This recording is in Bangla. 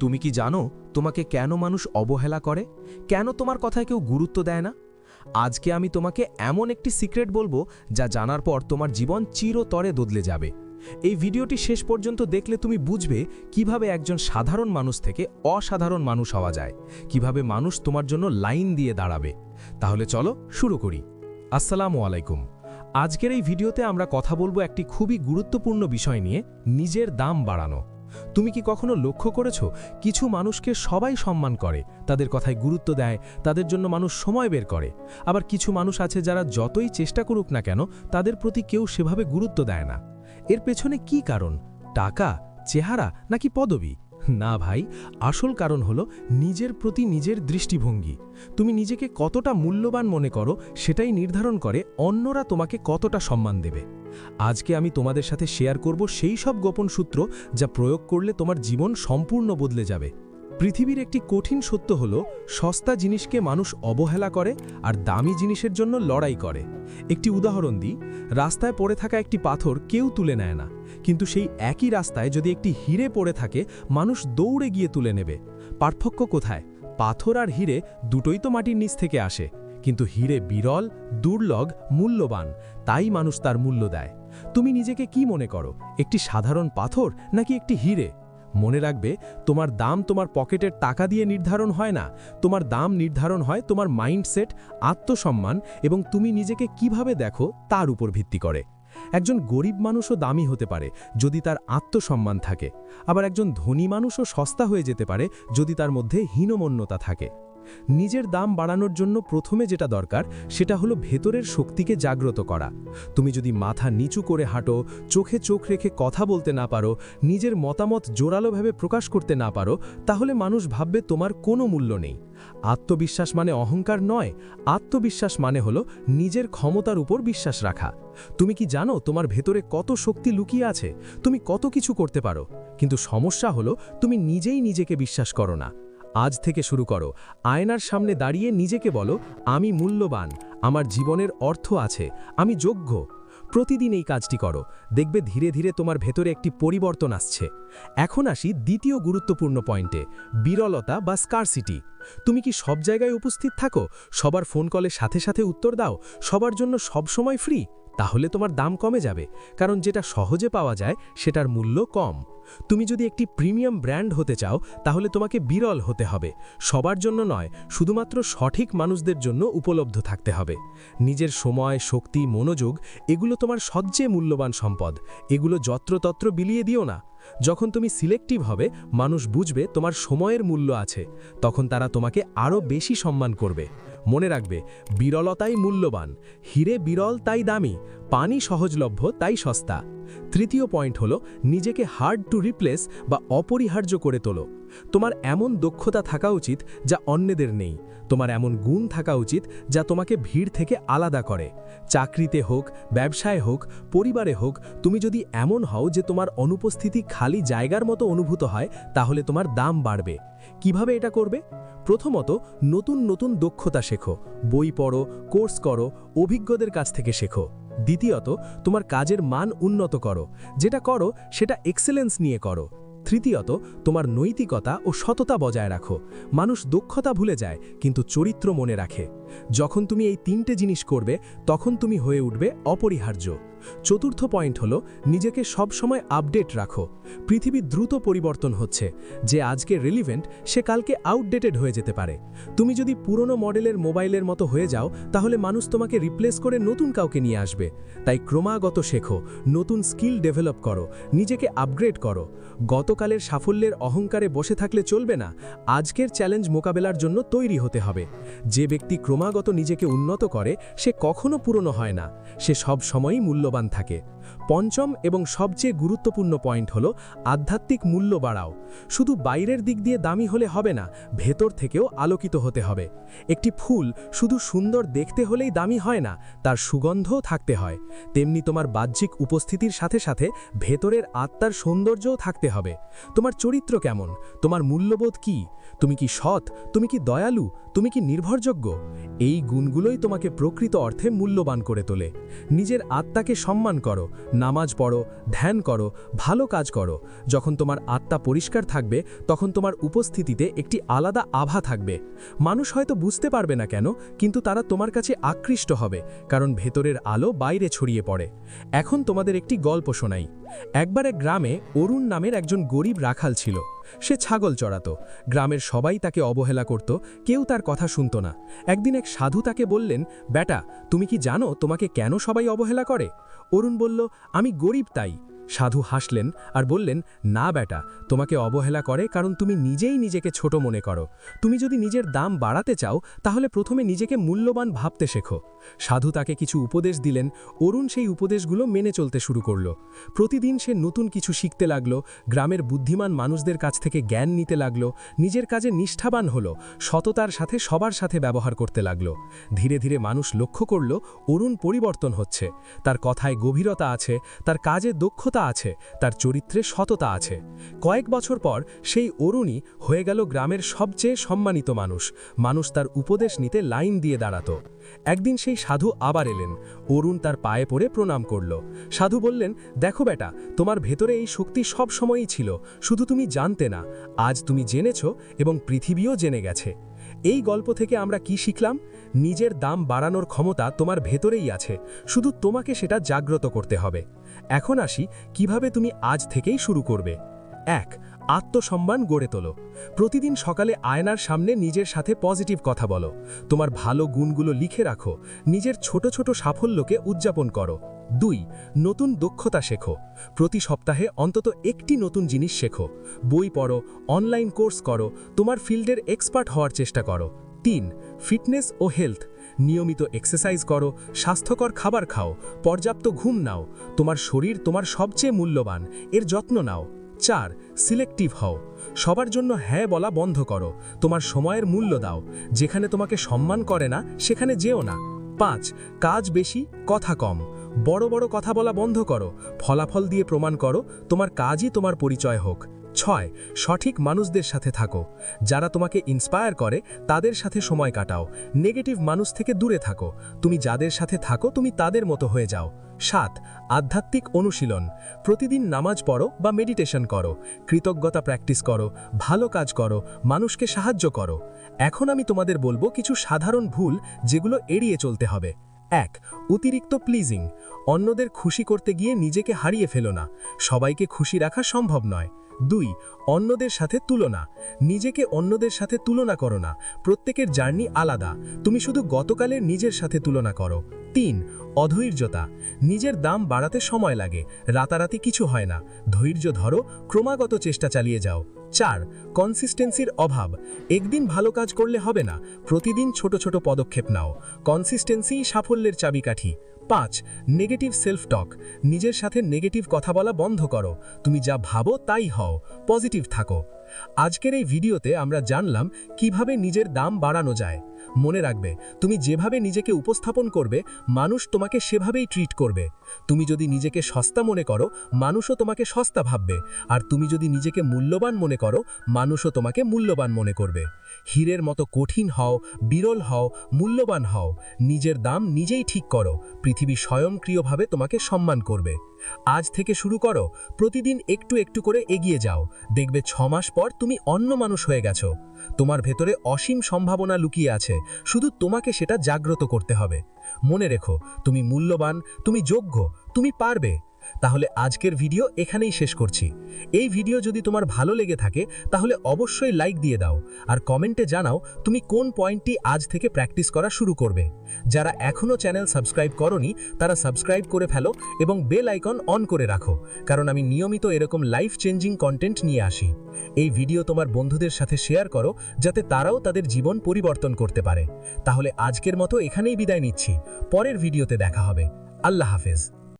তুমি কি জানো তোমাকে কেন মানুষ অবহেলা করে? কেন তোমার কথায় কেউ গুরুত্ব দেয় না? আজকে আমি তোমাকে এমন একটি সিক্রেট বলব যা জানার পর তোমার জীবন চিরতরে বদলে যাবে। এই ভিডিওটি শেষ পর্যন্ত দেখলে তুমি বুঝবে কীভাবে একজন সাধারণ মানুষ থেকে অসাধারণ মানুষ হওয়া যায়, কীভাবে মানুষ তোমার জন্য লাইন দিয়ে দাঁড়াবে। তাহলে চলো শুরু করি। আসসালামু আলাইকুম। আজকের এই ভিডিওতে আমরা কথা বলব একটি খুবই গুরুত্বপূর্ণ বিষয় নিয়ে, নিজের দাম বাড়ানো। তুমি কি কখনো লক্ষ্য করেছ? কিছু মানুষকে সবাই সম্মান করে, তাদের কথায় গুরুত্ব দেয়, তাদের জন্য মানুষ সময় বের করে। আবার কিছু মানুষ আছে যারা যতই চেষ্টা করুক না কেন, তাদের প্রতি কেউ সেভাবে গুরুত্ব দেয় না। এর পেছনে কি কারণ? টাকা, চেহারা, নাকি পদবি? না ভাই, আসল কারণ হলো নিজের প্রতি নিজের দৃষ্টিভঙ্গি। তুমি নিজেকে কতটা মূল্যবান মনে করো সেটাই নির্ধারণ করে অন্যরা তোমাকে কতটা সম্মান দেবে। আজকে আমি তোমাদের সাথে শেয়ার করব সেই সব গোপন সূত্র যা প্রয়োগ করলে তোমার জীবন সম্পূর্ণ বদলে যাবে। পৃথিবীর একটি কঠিন সত্য হল, সস্তা জিনিসকে মানুষ অবহেলা করে আর দামি জিনিসের জন্য লড়াই করে। একটি উদাহরণ দিই, রাস্তায় পড়ে থাকা একটি পাথর কেউ তুলে নেয় না, কিন্তু সেই একই রাস্তায় যদি একটি হিরে পড়ে থাকে, মানুষ দৌড়ে গিয়ে তুলে নেবে। পার্থক্য কোথায়? পাথর আর হিরে দুটোই তো মাটির নিচ থেকে আসে, কিন্তু হিরে বিরল, দুর্লভ, মূল্যবান, তাই মানুষ তার মূল্য দেয়। তুমি নিজেকে কি মনে করো? একটি সাধারণ পাথর নাকি একটি হিরে? মনে রাখবে, তোমার দাম তোমার পকেটের টাকা দিয়ে নির্ধারণ হয় না। তোমার দাম নির্ধারণ হয় তোমার মাইন্ডসেট, আত্মসম্মান এবং তুমি নিজেকে কীভাবে দেখো তার উপর ভিত্তি করে। একজন গরিব মানুষও দামি হতে পারে যদি তার আত্মসম্মান থাকে। আবার একজন ধনী মানুষও সস্তা হয়ে যেতে পারে যদি তার মধ্যে হীনমন্যতা থাকে। নিজের দাম বাড়ানোর জন্য প্রথমে যেটা দরকার, সেটা হলো ভেতরের শক্তিকে জাগ্রত করা। তুমি যদি মাথা নিচু করে হাঁটো, চোখে চোখ রেখে কথা বলতে না পারো, নিজের মতামত জোরালোভাবে প্রকাশ করতে না পারো, তাহলে মানুষ ভাববে তোমার কোনো মূল্য নেই। আত্মবিশ্বাস মানে অহংকার নয়, আত্মবিশ্বাস মানে হলো নিজের ক্ষমতার উপর বিশ্বাস রাখা। তুমি কি জানো তোমার ভেতরে কত শক্তি লুকিয়ে আছে? তুমি কত কিছু করতে পারো? কিন্তু সমস্যা হলো তুমি নিজেই নিজেকে বিশ্বাস করো না। আজ থেকে শুরু করো। আয়নার সামনে দাঁড়িয়ে নিজেকে বলো, আমি মূল্যবান, আমার জীবনের অর্থ আছে, আমি যোগ্য। প্রতিদিন এই কাজটি করো। দেখবে ধীরে ধীরে তোমার ভেতরে একটি পরিবর্তন আসছে। এখন আসি দ্বিতীয় গুরুত্বপূর্ণ পয়েন্টে, বিরলতা বা স্কারসিটি তুমি কি সব জায়গায় উপস্থিত থাকো? সবার ফোন কলের সাথে সাথে উত্তর দাও? সবার জন্য সব সময় ফ্রি তাহলে তোমার দাম কমে যাবে, কারণ যেটা সহজে পাওয়া যায় সেটার মূল্য কম। তুমি যদি একটি প্রিমিয়াম ব্র্যান্ড হতে চাও, তাহলে তোমাকে বিরল হতে হবে। সবার জন্য নয়, শুধুমাত্র সঠিক মানুষদের জন্য উপলব্ধ থাকতে হবে। নিজের সময়, শক্তি, মনোযোগ, এগুলো তোমার সবচেয়ে মূল্যবান সম্পদ। এগুলো যত্রতত্র বিলিয়ে দিও না। যখন তুমি সিলেক্টিভ হবে, মানুষ বুঝবে তোমার সময়ের মূল্য আছে। তখন তারা তোমাকে আরও বেশি সম্মান করবে। মনে রাখবে বিরলতাই মূল্যবান। হিরে বিরল তাই দামি। পানি সহজলভ্য, তাই সস্তা। তৃতীয় পয়েন্ট হলো, নিজেকে হার্ড টু রিপ্লেস বা অপরিহার্য করে তোলো। তোমার এমন দক্ষতা থাকা উচিত যা অন্যদের নেই। তোমার এমন গুণ থাকা উচিত যা তোমাকে ভিড় থেকে আলাদা করে। চাকরিতে হোক, ব্যবসায় হোক, পরিবারে হোক, তুমি যদি এমন হও যে তোমার অনুপস্থিতি খালি জায়গার মতো অনুভূত হয়, তাহলে তোমার দাম বাড়বে। কীভাবে এটা করবে? প্রথমত, নতুন নতুন দক্ষতা শেখো। বই পড়ো, কোর্স করো, অভিজ্ঞদের কাছ থেকে শেখো। দ্বিতীয়ত, তোমার কাজের মান উন্নত করো। যেটা করো, সেটা এক্সেলেন্স নিয়ে করো। তৃতীয়ত, তোমার নৈতিকতা ও সততা বজায় রাখো। মানুষ দক্ষতা ভুলে যায়, কিন্তু চরিত্র মনে রাখে। যখন তুমি এই তিনটে জিনিস করবে, তখন তুমি হয়ে উঠবে অপরিহার্য। চতুর্থ পয়েন্ট হলো, নিজেকে সবসময় আপডেট রাখো। পৃথিবী দ্রুত পরিবর্তন হচ্ছে। যে আজকে রিলিভেন্ট সে কালকে আউটডেটেড হয়ে যেতে পারে। তুমি যদি পুরনো মডেলের মোবাইলের মতো হয়ে যাও, তাহলে মানুষ তোমাকে রিপ্লেস করে নতুন কাউকে নিয়ে আসবে। তাই ক্রমাগত শেখো, নতুন স্কিল ডেভেলপ করো, নিজেকে আপগ্রেড করো। গতকালের সাফল্যের অহংকারে বসে থাকলে চলবে না। আজকের চ্যালেঞ্জ মোকাবেলার জন্য তৈরি হতে হবে। যে ব্যক্তি ক্রমাগত নিজেকে উন্নত করে সে কখনো পুরনো হয় না। সে সব সময়ই মূল্যবান থাকে। পঞ্চম এবং সবচেয়ে গুরুত্বপূর্ণ পয়েন্ট হলো আধ্যাত্মিক মূল্য বাড়াও। শুধু বাইরের দিক দিয়ে দামি হলে হবে না, ভেতর থেকেও আলোকিত হতে হবে। একটি ফুল শুধু সুন্দর দেখতে হলেই দামি হয় না, তার সুগন্ধও থাকতে হয়। তেমনি তোমার বাহ্যিক উপস্থিতির সাথে সাথে ভেতরের আত্মার সৌন্দর্যও থাকতে হবে। তোমার চরিত্র কেমন? তোমার মূল্যবোধ কি? তুমি কি সৎ? তুমি কি দয়ালু? তুমি কি নির্ভরযোগ্য? এই গুণগুলোই তোমাকে প্রকৃত অর্থে মূল্যবান করে তোলে। নিজের আত্মাকে সম্মান করো। নামাজ পড়ো, ধ্যান করো, ভালো কাজ করো। যখন তোমার আত্মা পরিষ্কার থাকবে, তখন তোমার উপস্থিতিতে একটি আলাদা আভা থাকবে। মানুষ হয়তো বুঝতে পারবে না কেন, কিন্তু তারা তোমার কাছে আকৃষ্ট হবে, কারণ ভেতরের আলো বাইরে ছড়িয়ে পড়ে। এখন তোমাদের একটি গল্প শোনাই। একবার এক গ্রামে অরুণ নামের একজন গরিব রাখাল ছিল। সে ছাগল চড়াত। গ্রামের সবাই তাকে অবহেলা করত, কেউ তার কথা শুনত না। একদিন এক সাধু তাকে বললেন বেটা তুমি কি জানো তোমাকে কেন সবাই অবহেলা করে? অরুণ বলল, আমি গরিব তাই। সাধু হাসলেন আর বললেন, না বেটা, তোমাকে অবহেলা করে কারণ তুমি নিজেই নিজেকে ছোট মনে করো। তুমি যদি নিজের দাম বাড়াতে চাও, তাহলে প্রথমে নিজেকে মূল্যবান ভাবতে শেখো। সাধু তাকে কিছু উপদেশ দিলেন। অরুণ সেই উপদেশগুলো মেনে চলতে শুরু করল। প্রতিদিন সে নতুন কিছু শিখতে লাগল, গ্রামের বুদ্ধিমান মানুষদের কাছ থেকে জ্ঞান নিতে লাগল, নিজের কাজে নিষ্ঠাবান হলো, সততার সাথে সবার সাথে ব্যবহার করতে লাগল। ধীরে ধীরে মানুষ লক্ষ্য করল, অরুণ পরিবর্তন হচ্ছে। তার কথায় গভীরতা আছে, তার কাজে দক্ষতা আছে, তার চরিত্রে সততা আছে। কয়েক বছর পর সেই অরুণই হয়ে গেল গ্রামের সবচেয়ে সম্মানিত মানুষ। মানুষ তার উপদেশ নিতে লাইন দিয়ে দাঁড়াত। একদিন সেই সাধু আবার এলেন। অরুণ তার পায়ে পড়ে প্রণাম করল। সাধু বললেন, দেখো বেটা, তোমার ভেতরে এই শক্তি সব সময়ই ছিল। শুধু তুমি জানতে না। আজ তুমি জেনেছ এবং পৃথিবীও জেনে গেছে। এই গল্প থেকে আমরা কি শিখলাম? নিজের দাম বাড়ানোর ক্ষমতা তোমার ভেতরেই আছে। শুধু তোমাকে সেটা জাগ্রত করতে হবে। এখন আসি কীভাবে তুমি আজ থেকেই শুরু করবে। এক, আত্মসম্মান গড়ে তোলো। প্রতিদিন সকালে আয়নার সামনে নিজের সাথে পজিটিভ কথা বলো। তোমার ভালো গুণগুলো লিখে রাখো। নিজের ছোট ছোট সাফল্যকে উদযাপন করো। দুই, নতুন দক্ষতা শেখো। প্রতি সপ্তাহে অন্তত একটি নতুন জিনিস শেখো। বই পড়ো, অনলাইন কোর্স করো, তোমার ফিল্ডের এক্সপার্ট হওয়ার চেষ্টা করো। তিন, ফিটনেস ও হেলথ। নিয়মিত এক্সারসাইজ করো, স্বাস্থ্যকর খাবার খাও, পর্যাপ্ত ঘুম নাও, তোমার শরীর তোমার সবচেয়ে মূল্যবান, এর যত্ন নাও। চার সিলেক্টিভ হও। সবার জন্য হ্যাঁ বলা বন্ধ করো, তোমার সময়ের মূল্য দাও, যেখানে তোমাকে সম্মান করে না, সেখানে যেও না। পাঁচ, কাজ বেশি, কথা কম। বড় বড় কথা বলা বন্ধ করো, ফলাফল দিয়ে প্রমাণ করো, তোমার কাজই তোমার পরিচয় হোক। ছয়, সঠিক মানুষদের সাথে থাকো। যারা তোমাকে ইন্সপায়ার করে, তাদের সাথে সময় কাটাও। নেগেটিভ মানুষ থেকে দূরে থাকো। তুমি যাদের সাথে থাকো, তুমি তাদের মতো হয়ে যাও। সাত, আধ্যাত্মিক অনুশীলন। প্রতিদিন নামাজ পড়ো বা মেডিটেশন করো। কৃতজ্ঞতা প্র্যাকটিস করো। ভালো কাজ করো। মানুষকে সাহায্য করো। এখন আমি তোমাদের বলব কিছু সাধারণ ভুল যেগুলো এড়িয়ে চলতে হবে। এক, অতিরিক্ত প্লিজিং অন্যদের খুশি করতে গিয়ে নিজেকে হারিয়ে ফেলো না। সবাইকে খুশি রাখা সম্ভব নয়। দুই, অন্যদের সাথে তুলনা। নিজেকে অন্যদের সাথে তুলনা করো না। প্রত্যেকের জার্নি আলাদা। তুমি শুধু গতকালের নিজের সাথে তুলনা করো। তিন, অধৈর্যতা। নিজের দাম বাড়াতে সময় লাগে। রাতারাতি কিছু হয় না। ধৈর্য ধরো, ক্রমাগত চেষ্টা চালিয়ে যাও। চার কনসিস্টেন্সির অভাব। একদিন ভালো কাজ করলে হবে না। প্রতিদিন ছোট ছোট পদক্ষেপ নাও। কনসিস্টেন্সি সাফল্যের চাবিকাঠি। পাঁচ নেগেটিভ সেলফ টক নিজের সাথে নেগেটিভ কথা বলা বন্ধ করো। তুমি যা ভাবো তাই হও। পজিটিভ থাকো। আজকের এই ভিডিওতে আমরা জানলাম কীভাবে নিজের দাম বাড়ানো যায়। মনে রাখবে, তুমি যেভাবে নিজেকে উপস্থাপন করবে, মানুষ তোমাকে সেভাবেই ট্রিট করবে। তুমি যদি নিজেকে সস্তা মনে করো, মানুষও তোমাকে সস্তা ভাববে। আর তুমি যদি নিজেকে মূল্যবান মনে করো, মানুষও তোমাকে মূল্যবান মনে করবে। হীরের মতো কঠিন হও, বিরল হও, মূল্যবান হও। নিজের দাম নিজেই ঠিক করো। পৃথিবী স্বয়ংক্রিয়ভাবে তোমাকে সম্মান করবে। আজ থেকে শুরু করো। প্রতিদিন একটু একটু করে এগিয়ে যাও। দেখবে ছ মাস পর তুমি অন্য মানুষ হয়ে গেছো। তোমার ভেতরে অসীম সম্ভাবনা লুকিয়ে আছে। শুধু তোমাকে সেটা জাগ্রত করতে হবে। মনে রেখো, তুমি মূল্যবান, তুমি যোগ্য, তুমি পারবে। তাহলে আজকের ভিডিও এখানেই শেষ করছি। এই ভিডিও যদি তোমার ভালো লেগে থাকে, তাহলে অবশ্যই লাইক দিয়ে দাও আর কমেন্টে জানাও তুমি কোন পয়েন্টটি আজ থেকে প্র্যাকটিস করা শুরু করবে। যারা এখনও চ্যানেল সাবস্ক্রাইব করনি, তারা সাবস্ক্রাইব করে ফেলো এবং বেল আইকন অন করে রাখো, কারণ আমি নিয়মিত এরকম লাইফ চেঞ্জিং কন্টেন্ট নিয়ে আসি। এই ভিডিও তোমার বন্ধুদের সাথে শেয়ার করো, যাতে তারাও তাদের জীবন পরিবর্তন করতে পারে। তাহলে আজকের মতো এখানেই বিদায় নিচ্ছি। পরের ভিডিওতে দেখা হবে। আল্লাহ হাফেজ।